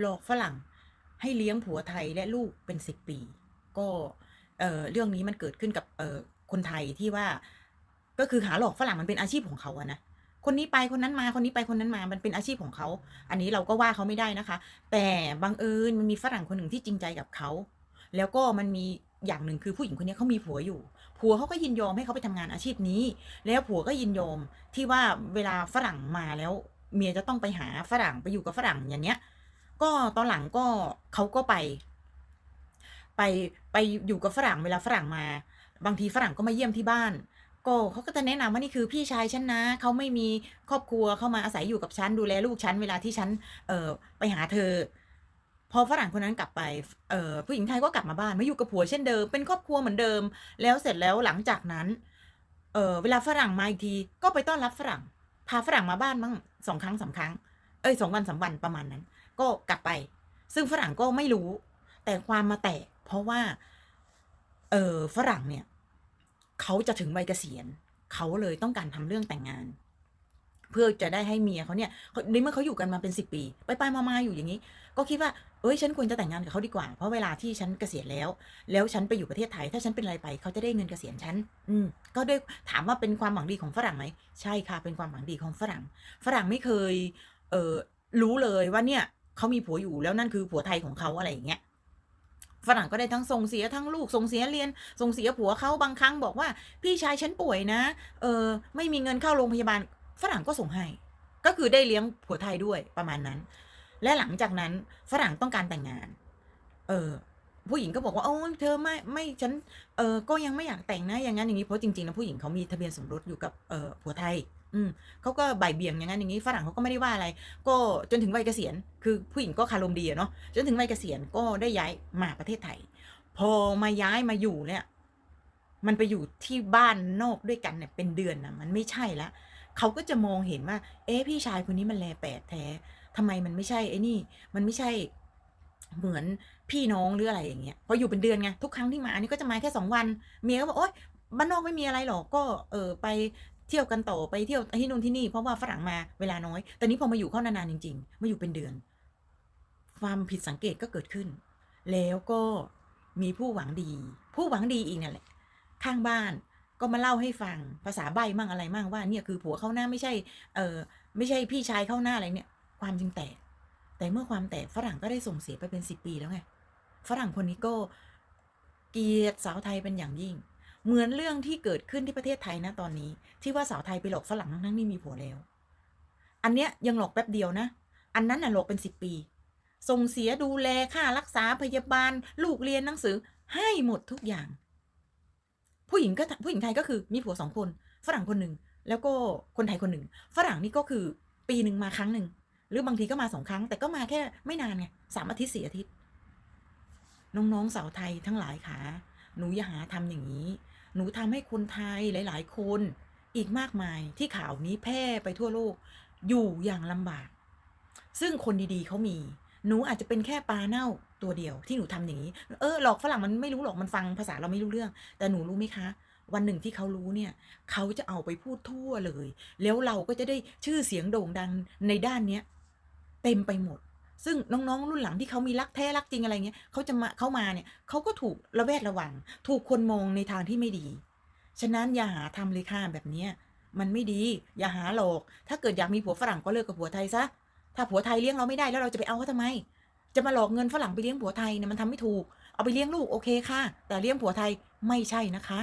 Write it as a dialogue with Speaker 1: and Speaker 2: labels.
Speaker 1: หลอกฝรั่งให้เลี้ยงผัวไทยและลูกเป็นสิบปี ก็เออเรื่องนี้มันเกิดขึ้นกับเออคนไทยที่ว่าก็คือหาหลอกฝรั่งมันเป็นอาชีพของเขาอะนะคนนี้ไปคนนั้นมาคนนี้ไปคนนั้นมามันเป็นอาชีพของเขา อันนี้เราก็ว่าเขาไม่ได้นะคะ แต่บังเอิญมันมีฝรั่งคนหนึ่งที่จริงใจกับเขา แล้วก็มันมีอย่างหนึ่งคือผู้หญิงคนนี้เขามีผัวอยู่ ผัวเขาก็ยินยอมให้เขาไปทำงานอาชีพนี้ แล้วผัวก็ยินยอมที่ว่าเวลาฝรั่งมาแล้ว เมียจะต้องไปหาฝรั่งไปอยู่กับฝรั่งอย่างเนี้ย ก็ตอนหลังก็เขาก็ไป ไปไปอยู่กับฝรั่งเวลาฝรั่งมา บางทีฝรั่งก็มาเยี่ยมที่บ้าน ก็เขาก็จะแนะนำว่านี่คือพี่ชายฉันนะเขาไม่มีครอบครัวเข้ามาอาศัยอยู่กับฉันดูแลลูกฉันเวลาที่ฉันเออไปหาเธอ พอฝรั่งคนนั้นกลับไปเออผู้หญิงไทยก็กลับมาบ้านมาอยู่กับผัวเช่นเดิมเป็นครอบครัวเหมือนเดิม แล้วเสร็จแล้วหลังจากนั้นเออเวลาฝรั่งมาอีกทีก็ไปต้อนรับฝรั่ง พาฝรั่งมาบ้านบ้างสองครั้งสามครั้ง เอ้ยสองวันสามวันประมาณนั้น ก็กลับไป ซึ่งฝรั่งก็ไม่รู้ แต่ความมาแตก เพราะว่า เออฝรั่งเนี่ยเขาจะถึงวัยเกษียณเขาเลยต้องการทำเรื่องแต่งงาน เพื่อจะได้ให้เมียเขาเนี่ยในเมื่อเขาอยู่กันมาเป็นสิบปี ไปไปมามาอยู่อย่างนี้ ก็คิดว่าเอ้ยฉันควรจะแต่งงานกับเขาดีกว่า เพราะเวลาที่ฉันเกษียณแล้ว แล้วฉันไปอยู่ประเทศไทย ถ้าฉันเป็นอะไรไปเขาจะได้เงินเกษียณฉัน อืม ก็ด้วยถามว่าเป็นความหวังดีของฝรั่งไหม ใช่ค่ะ เป็นความหวังดีของฝรั่ง ฝรั่งไม่เคย เออรู้เลยว่าเนี่ย เขามีผัวอยู่แล้วนั่นคือผัวไทยของเขาอะไรอย่างเงี้ยฝรั่งก็ได้ทั้งส่งเสียทั้งลูกส่งเสียเรียนส่งเสียผัวเขาบางครั้งบอกว่า พี่ชายฉันป่วยนะ เออไม่มีเงินเข้าโรงพยาบาล ฝรั่งก็ส่งให้ ก็คือได้เลี้ยงผัวไทยด้วยประมาณนั้น และหลังจากนั้นฝรั่งต้องการแต่งงาน เออ ผู้หญิงก็บอกว่าโอ้เธอไม่ไม่ฉันเออก็ยังไม่อยากแต่งนะอย่างนั้นอย่างนี้เพราะจริงๆแล้วผู้หญิงเขามีทะเบียนสมรสอยู่กับเออผัวไทย อืมเขาก็บ่ายเบี่ยงอย่างนั้นอย่างนี้ฝรั่งเขาก็ไม่ได้ว่าอะไร ก็จนถึงวัยเกษียณ คือผู้หญิงก็คารมดีอะเนาะจนถึงวัยเกษียณก็ได้ย้ายมาประเทศไทย พอมาย้ายมาอยู่เนี่ย มันไปอยู่ที่บ้านนอกด้วยกันเนี่ยเป็นเดือนนะมันไม่ใช่ละเขาก็จะมองเห็นว่า เอ๊ะพี่ชายคนนี้มันแลแปดแท้ทำไมมันไม่ใช่ไอ้นี่ มันไม่ใช่เหมือนพี่น้องหรืออะไรอย่างเงี้ยพออยู่เป็นเดือนไงทุกครั้งที่มาอันนี้ก็จะมาแค่สองวัน เมียก็บอกโอ๊ยบ้านนอกไม่มีอะไรหรอกก็เออไป เที่ยวกันต่อไปเที่ยวที่นู่นที่นี่เพราะว่าฝรั่งมาเวลาน้อย แต่นี้พอมาอยู่เข้านานๆจริง ๆ มาอยู่เป็นเดือน ความผิดสังเกตก็เกิดขึ้น แล้วก็มีผู้หวังดี ผู้หวังดีอีกนั่นแหละ ข้างบ้านก็มาเล่าให้ฟังภาษาใบมั่งอะไรมั่งว่าเนี่ยคือผัวเข้าหน้าไม่ใช่เออไม่ใช่พี่ชายเข้าหน้าอะไรเนี่ย ความจริงแตก แต่เมื่อความแตกฝรั่งก็ได้ส่งเสียไปเป็นสิบปีแล้วไงฝรั่งคนนี้ก็เกลียดสาวไทยเป็นอย่างยิ่ง เหมือนเรื่องที่เกิดขึ้นที่ประเทศไทยนะตอนนี้ ที่ว่าสาวไทยไปหลอกฝรั่งทั้งๆที่มีผัวแล้ว อันเนี้ยยังหลอกแป๊บเดียวนะ อันนั้นน่ะหลอกเป็นสิบปี ส่งเสียดูแลค่ารักษาพยาบาล ลูกเรียนหนังสือให้หมดทุกอย่าง ผู้หญิงก็ผู้หญิงไทยก็คือมีผัวสองคน ฝรั่งคนหนึ่งแล้วก็คนไทยคนหนึ่ง ฝรั่งนี่ก็คือปีหนึ่งมาครั้งหนึ่งหรือบางทีก็มาสองครั้ง แต่ก็มาแค่ไม่นานไงสามอาทิตย์สี่อาทิตย์น้องๆสาวไทยทั้งหลายขาหนูอย่าหาทำอย่างนี้ หนูทำให้คนไทยหลาย ๆ คนอีกมากมายที่ข่าวนี้แพร่ไปทั่วโลก อยู่อย่างลำบาก ซึ่งคนดีๆเขามี หนูอาจจะเป็นแค่ปลาเน่าตัวเดียวที่หนูทำอย่างนี้ เออหลอกฝรั่งมันไม่รู้หรอกมันฟังภาษาเราไม่รู้เรื่อง แต่หนูรู้ไหมคะ วันหนึ่งที่เขารู้เนี่ย เขาจะเอาไปพูดทั่วเลย แล้วเราก็จะได้ชื่อเสียงโด่งดังในด้านเนี้ยเต็มไปหมด ซึ่งน้องๆ รุ่นหลังที่เขามีรักแท้รักจริงอะไรเงี้ยเขาจะมาเข้ามาเนี่ยเขาก็ถูกระแวดระวัง ถูกคนมองในทางที่ไม่ดี ฉะนั้นอย่าหาทำเลยค่ะแบบเนี้ยมันไม่ดี อย่าหาหลอกถ้าเกิดอยากมีผัวฝรั่งก็เลิกกับผัวไทยซะถ้าผัวไทยเลี้ยงเราไม่ได้แล้วเราจะไปเอาเขาทำไม จะมาหลอกเงินฝรั่งไปเลี้ยงผัวไทยเนี่ยมันทำไม่ถูก เอาไปเลี้ยงลูกโอเคค่ะ แต่เลี้ยงผัวไทยไม่ใช่นะคะ